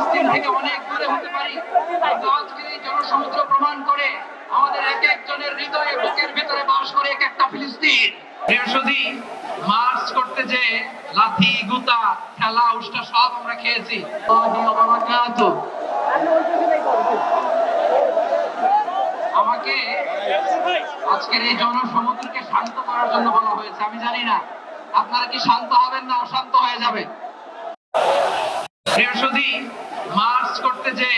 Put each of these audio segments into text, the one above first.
ফিলিস্তিন থেকে অনেক দূরে হতে পারি কিন্তু আজকে এই জনসমুদ্র প্রমাণ করে আমাদের এক একজনের হৃদয়ে বুকের ভেতরে বাস করে এক একটা ফিলিস্তিন। মার্চ করতে যে লাথি, গুতা, খেলা, উষ্টা সব আমরা খেয়েছি। আমাকে আজকের এই জনসমুদ্রকে শান্ত করার জন্য বলা হয়েছে। আমি জানি না, আপনারা কি শান্ত হবেন না অশান্ত হয়ে যাবে বৃহস্পতি মার্চ করতে যে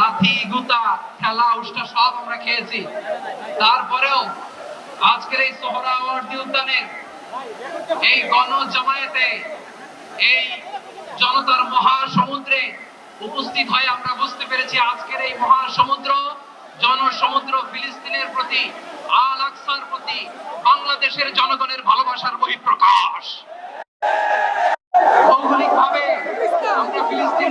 লাথি, গুতা, খেলা, উষ্টা সব আমরা খেয়েছি। তারপরেও আজকের এই সোহরাওয়ার্দী উদ্যানের এই গণ জমায়েতে এই জনতার মহাসমুদ্রে উপস্থিত হয়ে আমরা বুঝতে পেরেছি আজকের এই মহাসমুদ্র, জনসমুদ্র ফিলিস্তিনের প্রতি, আল আকসার প্রতি, বাংলাদেশের জনগণের ভালোবাসার বহিঃপ্রকাশ ভৌগোলিকভাবে আমরা ফিলিস্তিন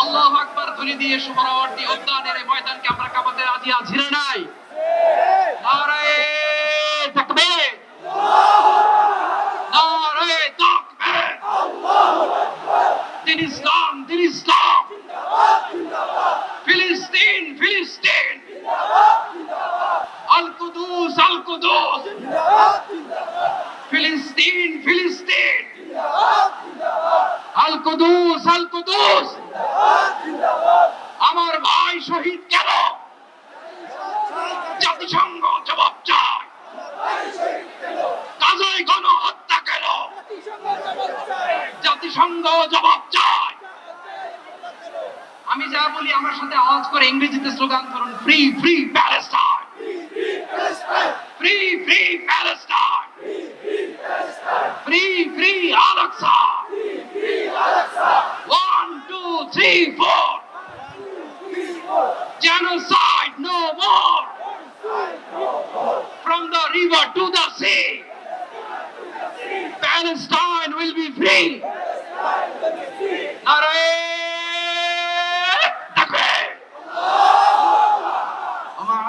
আল্লাহ আকবার ধ্বনি দিয়ে সুমরাবর্তী উদ্যানের এই ময়দানকে আমরা কামাতে রাজি আছি না নাই? নারায়ে তাকবীর। নারায়ে তাকবীর। দিন ইসলাম দিন ইসলাম। ফিলিস্তিন ফিলিস্তিন। আল কুদুস আল কুদুস। ফিলিস্তিন ফিলিস্তিন। আল কুদুস আল কুদুস আমার ভাই শহীদ কেন জাতিসংঘ জবাব চায় কাজয় গণ হত্যা কেন জাতিসংঘ জবাব চায়। আমি যা বলি আমার সাথে আওয়াজ করে ইংরেজিতে স্লোগান ধরুন free free Palestine free free Palestine free free আলাক্সা one two three four genocide no more! From the river to the sea!